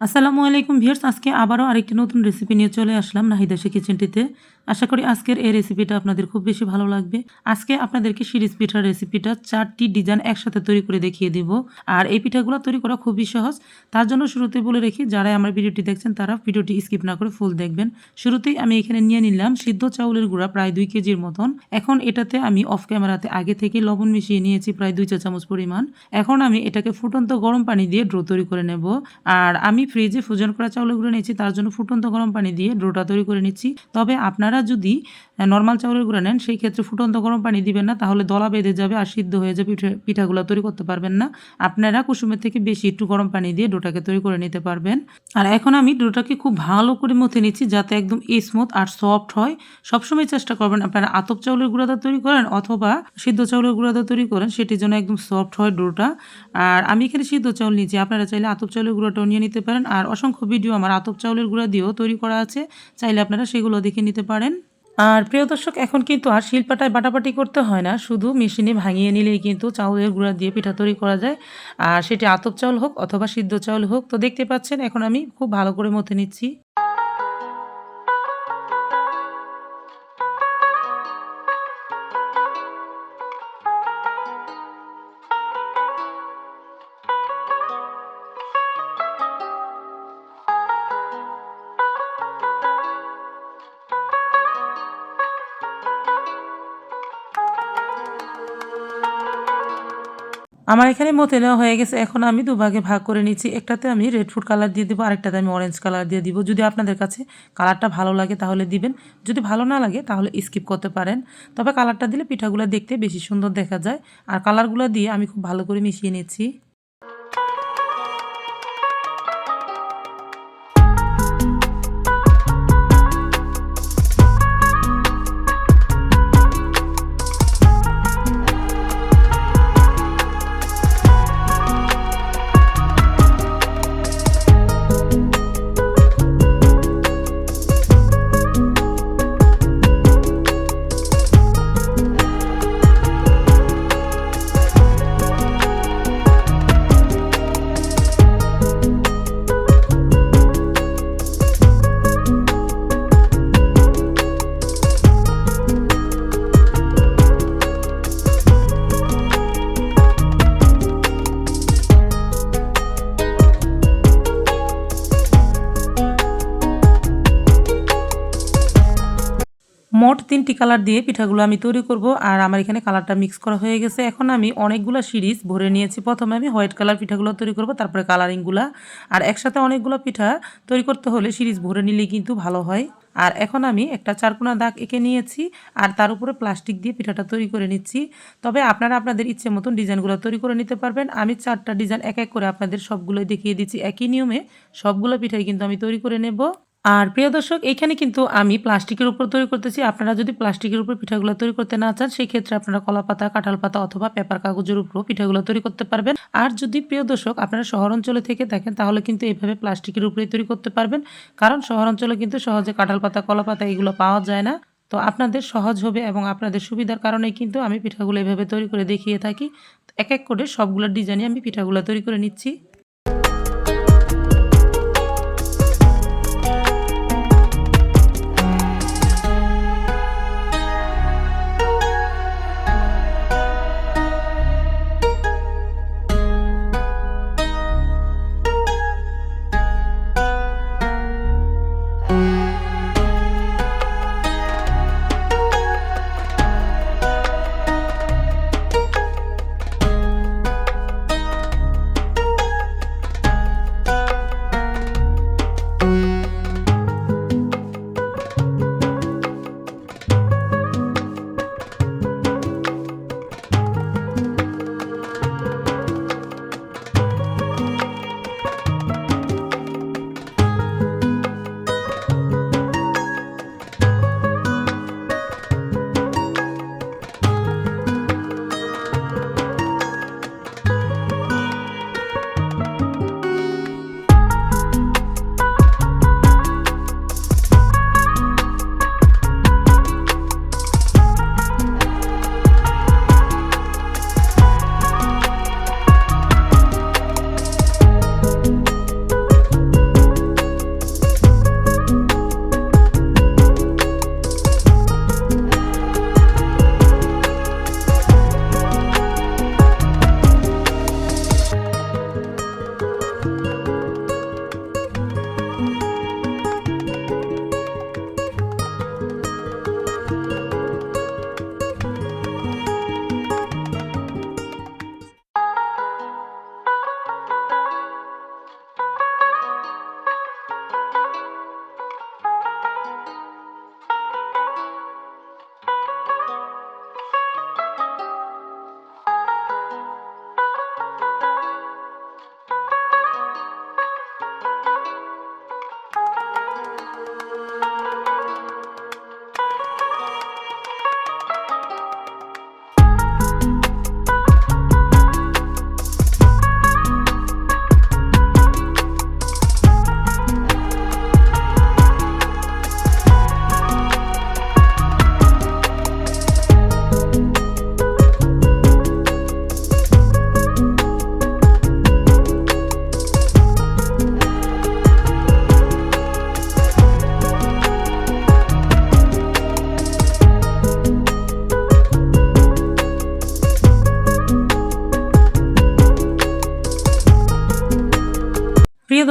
আসসালামু আলাইকুম ভিউয়ার্স, আজকে আবারও আরেকটি নতুন রেসিপি নিয়ে চলে আসলাম নাহিদাসে কিচেনটিতে আশা করি আজকের এই রেসিপিটা আপনাদের খুব বেশি ভালো লাগবে। আজকে আপনাদেরকে সিরিজ পিঠার রেসিপিটা চারটি ডিজাইন একসাথে তৈরি করে দেখিয়ে দিব। আর এই পিঠাগুলো তৈরি করা খুবই সহজ। তার জন্য শুরুতে বলে রেখি, যারাই আমার ভিডিওটি দেখছেন, তারা ভিডিওটি স্কিপ না করে ফুল দেখবেন। শুরুতেই আমি এখানে নিয়ে নিলাম সিদ্ধ চাউলের গুঁড়া প্রায় দুই কেজির মতন। এখন এটাতে আমি অফ ক্যামেরাতে আগে থেকে লবণ মিশিয়ে নিয়েছি প্রায় দুই চা চামচ পরিমাণ। এখন আমি এটাকে ফুটন্ত গরম পানি দিয়ে ড্রো তৈরি করে নেব। আর আমি ফ্রিজে ফ্রোজন করা চাউলগুলো নিয়েছি, তার জন্য ফুটন্ত গরম পানি দিয়ে ডোটা তৈরি করে নিচ্ছি। তবে আপনারা যদি নর্মাল চাউলের গুঁড়া নেন, সেই ক্ষেত্রে ফুটন্ত গরম পানি দিবেন না, তাহলে দলা বেঁধে যাবে আর সিদ্ধ হয়ে যাবে, পিঠে, পিঠাগুলো তৈরি করতে পারবেন না। আপনারা কুসুমের থেকে বেশি একটু গরম পানি দিয়ে ডোটাকে তৈরি করে নিতে পারবেন। আর এখন আমি ডোটাকে খুব ভালো করে মথে নিচ্ছি, যাতে একদম স্মুথ আর সফট হয়। সবসময় চেষ্টা করবেন আপনারা আতপ চাউলের গুঁড়াটা তৈরি করেন অথবা সিদ্ধ চাউলের গুঁড়াটা তৈরি করেন সেটির জন্য একদম সফট হয় ডোটা। আর আমি এখানে সিদ্ধ চাউল নিয়েছি, আপনারা চাইলে আতপ চাউলের গুঁড়াটাও নিয়ে নিতে পারেন। আর অসংখ্য ভিডিও আমার আতপ চাউলের গুঁড়া দিয়েও তৈরি করা আছে, চাইলে আপনারা সেগুলো দেখে নিতে পারেন। আর প্রিয় দর্শক, এখন কিন্তু আর শিলপাটায় বাটাবাটি করতে হয় না। শুধু মেশিনে ভাঙিয়ে নিলেই কিন্তু চাউলের গুঁড়া দিয়ে পিঠা তৈরি করা যায়। আর সেটি আতপ চাউল হোক অথবা সিদ্ধ চাউল হোক, তো দেখতে পাচ্ছেন এখন আমি খুব ভালো করে মতে নিচ্ছি। আমার এখানে মতে নেওয়া হয়ে গেছে, এখন আমি দুভাগে ভাগ করে নিচ্ছি। একটাতে আমি রেড ফুড কালার দিয়ে দেবো, আরেকটাতে আমি অরেঞ্জ কালার দিয়ে দিব। যদি আপনাদের কাছে কালারটা ভালো লাগে তাহলে দিবেন, যদি ভালো না লাগে তাহলে স্কিপ করতে পারেন। তবে কালারটা দিলে পিঠাগুলো দেখতে বেশি সুন্দর দেখা যায়, আর কালারগুলো দিয়ে আমি খুব ভালো করে মিশিয়ে নিচ্ছি। কালার দিয়ে পিঠাগুলো আমি তৈরি করব আর আমার এখানে কালারটা মিক্স করা হয়ে গেছে। এখন আমি অনেকগুলো সিরিজ ভরে নিয়েছি। প্রথমে আমি হোয়াইট কালার পিঠাগুলো তৈরি করব, তারপরে কালারিংগুলো আর একসাথে অনেকগুলো পিঠা তৈরি করতে হলে সিরিজ ভরে নিলেই কিন্তু ভালো হয়। আর এখন আমি একটা চারকোনা দাগ এঁকে নিয়েছি আর তার উপরে প্লাস্টিক দিয়ে পিঠাটা তৈরি করে নিচ্ছি। তবে আপনারা আপনাদের ইচ্ছে মতন ডিজাইনগুলো তৈরি করে নিতে পারবেন। আমি চারটা ডিজাইন এক এক করে আপনাদের সবগুলোই দেখিয়ে দিচ্ছি। একই নিয়মে সবগুলো পিঠাই কিন্তু আমি তৈরি করে নেব। আর প্রিয় দর্শক, এখানে কিন্তু আমি প্লাস্টিকের উপর তৈরি করতেছি। আপনারা যদি প্লাস্টিকের উপর পিঠাগুলো তৈরি করতে না চান সেই ক্ষেত্রে আপনারা কলা পাতা কাঁঠাল পাতা অথবা পেপার কাগজের উপরও পিঠাগুলো তৈরি করতে পারবেন। আর যদি প্রিয় দর্শক, আপনারা শহর অঞ্চলে থেকে থাকেন তাহলে কিন্তু এইভাবে প্লাস্টিকের উপরে তৈরি করতে পারবেন। কারণ শহর অঞ্চলে কিন্তু সহজে কাঁঠাল পাতা কলা পাতা এগুলো পাওয়া যায় না। তো আপনাদের সহজ হবে এবং আপনাদের সুবিধার কারণেই কিন্তু আমি পিঠাগুলো এভাবে তৈরি করে দেখিয়ে থাকি। এক এক করে সবগুলোর ডিজাইনে আমি পিঠাগুলো তৈরি করে নিচ্ছি।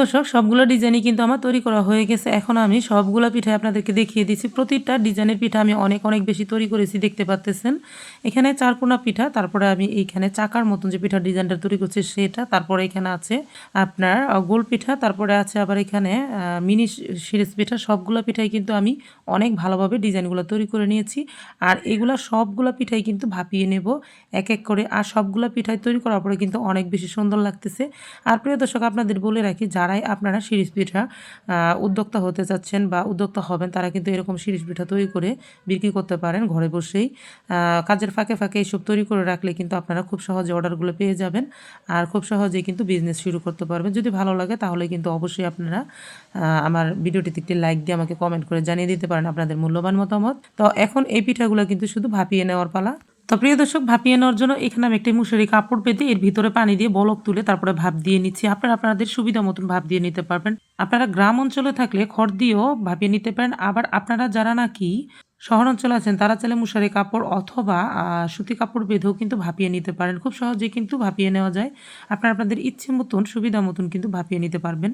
দর্শক, সবগুলো ডিজাইনই কিন্তু আমার তৈরি করা হয়ে গেছে। এখন আমি সবগুলো পিঠা আপনাদেরকে দেখিয়ে দিচ্ছি। প্রতিটা ডিজাইনের পিঠা আমি অনেক অনেক বেশি তৈরি করেছি, দেখতে পাচ্তেছেন। এখানে চারকোনা পিঠা, তারপরে আমি এইখানে চাকার মতন যে পিঠার ডিজাইনটা তৈরি করছি সেটা, তারপরে এখানে আছে আপনার গোল পিঠা, তারপরে আছে আবার এখানে মিনি সিরিজ পিঠা। সবগুলো পিঠাই কিন্তু আমি অনেক ভালোভাবে ডিজাইনগুলো তৈরি করে নিয়েছি। আর এগুলা সবগুলো পিঠাই কিন্তু ভাপিয়ে নেব এক এক করে। আর সবগুলো পিঠাই তৈরি করার পরে কিন্তু অনেক বেশি সুন্দর লাগতেছে। আর প্রিয় দর্শক, আপনাদের বলে রাখি যারাই আপনারা শিরিষ পিঠা উদ্যোক্তা হতে চাচ্ছেন বা উদ্যোক্তা হবেন, তারা কিন্তু এরকম শিরিষ পিঠা তৈরি করে বিক্রি করতে পারেন ঘরে বসেই। কাজের ফাঁকে ফাঁকে এইসব তৈরি করে রাখলে কিন্তু আপনারা খুব সহজে অর্ডারগুলো পেয়ে যাবেন আর খুব সহজেই কিন্তু বিজনেস শুরু করতে পারবেন। যদি ভালো লাগে তাহলে কিন্তু অবশ্যই আপনারা আমার ভিডিওটিতে একটি লাইক দিয়ে আমাকে কমেন্ট করে জানিয়ে দিতে পারেন আপনাদের মূল্যবান মতামত। তো এখন এই পিঠাগুলো কিন্তু শুধু ভাপিয়ে নেওয়ার পালা। তো প্রিয় দর্শক, ভাপিয়ে নেওয়ার জন্য এখানে আমি একটি মুসুরি কাপড় পেতে এর ভিতরে পানি দিয়ে বলক তুলে তারপরে ভাপ দিয়ে নিচ্ছি। আপনারা আপনাদের সুবিধা মতন ভাপ দিয়ে নিতে পারবেন। আপনারা গ্রাম অঞ্চলে থাকলে খড় দিয়েও ভাপিয়ে নিতে পারেন। আবার আপনারা যারা নাকি শহর অঞ্চলে আছেন, তারা চাইলে মুশারি কাপড় অথবা সুতি কাপড় বেঁধেও কিন্তু ভাপিয়ে নিতে পারেন। খুব সহজেই কিন্তু ভাপিয়ে নেওয়া যায়। আপনারা আপনাদের ইচ্ছে মতন, সুবিধা মতন কিন্তু ভাপিয়ে নিতে পারবেন।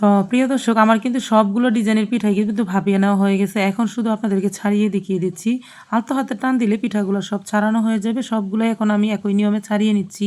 তো প্রিয় দর্শক, আমার কিন্তু সবগুলো ডিজাইনের পিঠাই কিন্তু ভাবিয়ে নেওয়া হয়ে গেছে। এখন শুধু আপনাদেরকে ছাড়িয়ে দেখিয়ে দিচ্ছি। আলতো হাতে টান দিলে পিঠাগুলো সব ছাড়ানো হয়ে যাবে। সবগুলো এখন আমি একই নিয়মে ছাড়িয়ে নিচ্ছি।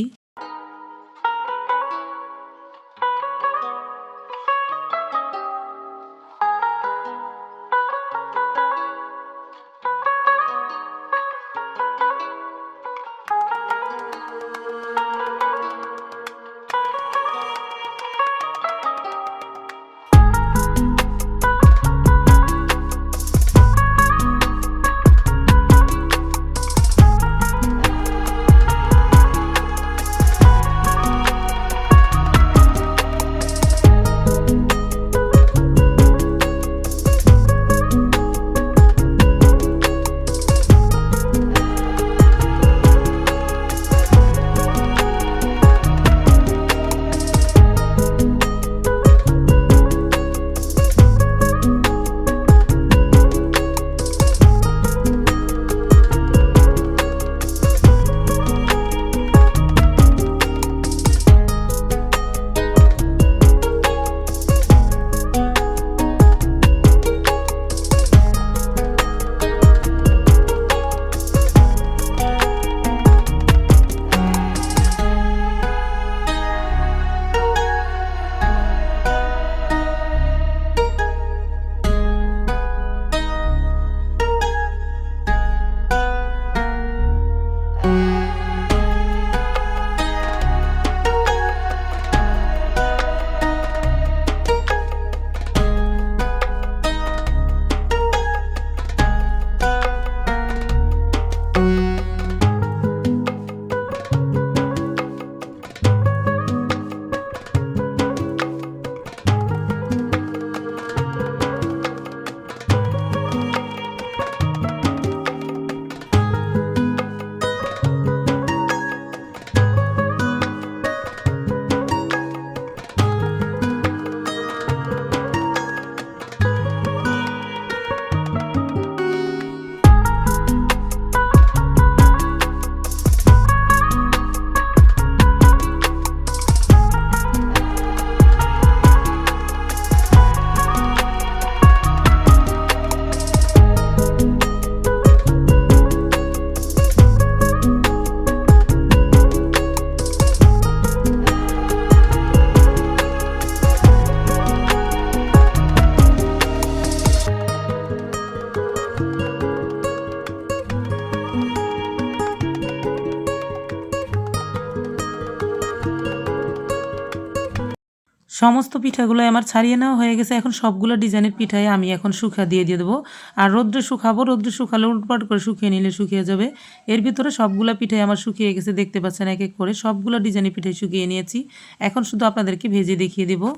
সমস্ত পিঠাগুলো আমার ছাড়িয়ে নেওয়া হয়ে গেছে। এখন সবগুলো ডিজাইনের পিঠাই আমি এখন শুকা দিয়ে দিয়ে দেবো। আর রোদ্রে শুকাবো, রোদ্রে শুকালে উল্টপাট করে শুকিয়ে নিলে শুকিয়ে যাবে। এর ভিতরে সবগুলো পিঠাই আমার শুকিয়ে গেছে, দেখতে পাচ্ছেন এক এক করে। সবগুলো ডিজাইনের পিঠাই শুকিয়ে নিয়েছি। এখন শুধু আপনাদেরকে ভেজে দেখিয়ে দেবো।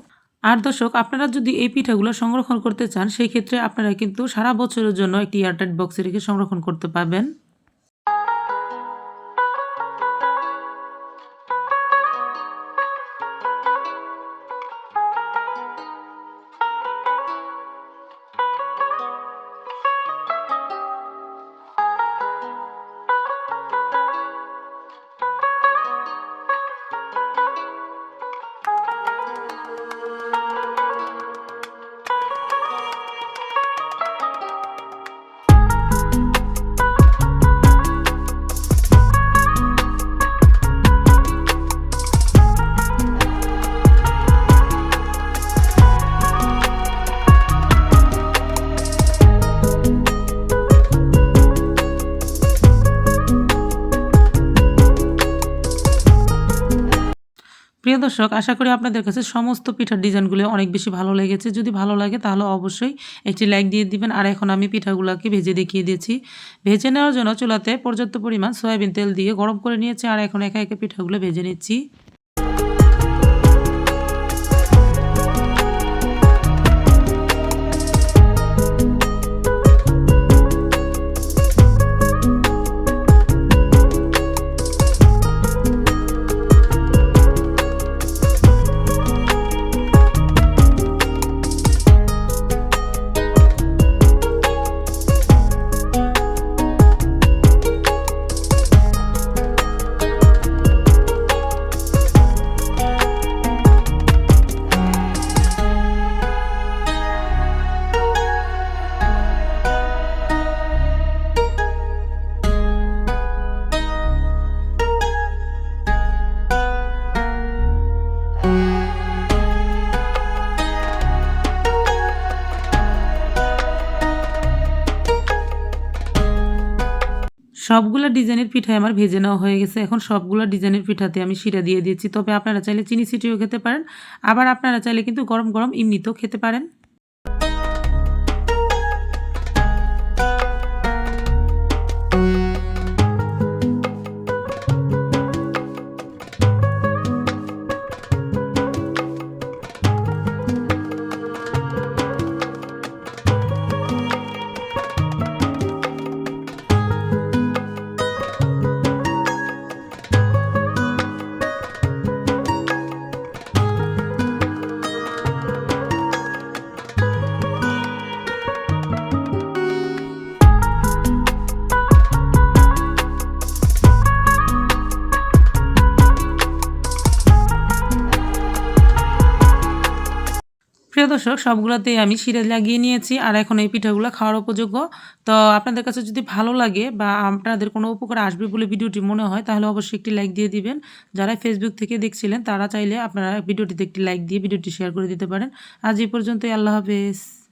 আর দর্শক, আপনারা যদি এই পিঠাগুলো সংরক্ষণ করতে চান, সেই ক্ষেত্রে আপনারা কিন্তু সারা বছরের জন্য একটি এয়ারটাইট বক্সে রেখে সংরক্ষণ করতে পারবেন। প্রিয় দর্শক, আশা করি আপনাদের কাছে সমস্ত পিঠার ডিজাইনগুলো অনেক বেশি ভালো লেগেছে। যদি ভালো লাগে তাহলে অবশ্যই একটি লাইক দিয়ে দিবেন। আর এখন আমি পিঠাগুলোকে ভেজে দেখিয়ে দিয়েছি। ভেজে নেওয়ার জন্য চুলাতে পর্যাপ্ত পরিমাণ সয়াবিন তেল দিয়ে গরম করে নিয়েছি। আর এখন একা একা পিঠাগুলো ভেজে নিচ্ছি। সবগুলো ডিজাইনের পিঠাই আমার ভেজে নেওয়া হয়ে গেছে। এখন সবগুলো ডিজাইনের পিঠাতে আমি শিরা দিয়ে দিয়েছি। তবে আপনারা চাইলে চিনি সিটিও খেতে পারেন। আবার আপনারা চাইলে কিন্তু গরম গরম এমনিতেও খেতে পারেন। দর্শক, সবগুলোতেই আমি শিরা লাগিয়ে নিয়েছি আর এখন এই পিঠাগুলো খাওয়ার উপযোগ্য। তো আপনাদের কাছে যদি ভালো লাগে বা আপনাদের কোনো উপকার আসবে বলে ভিডিওটি মনে হয়, তাহলে অবশ্যই একটি লাইক দিয়ে দিবেন। যারা ফেসবুক থেকে দেখছিলেন, তারা চাইলে আপনারা ভিডিওটিতে একটি লাইক দিয়ে ভিডিওটি শেয়ার করে দিতে পারেন। আজ এই পর্যন্তই, আল্লাহ হাফেজ।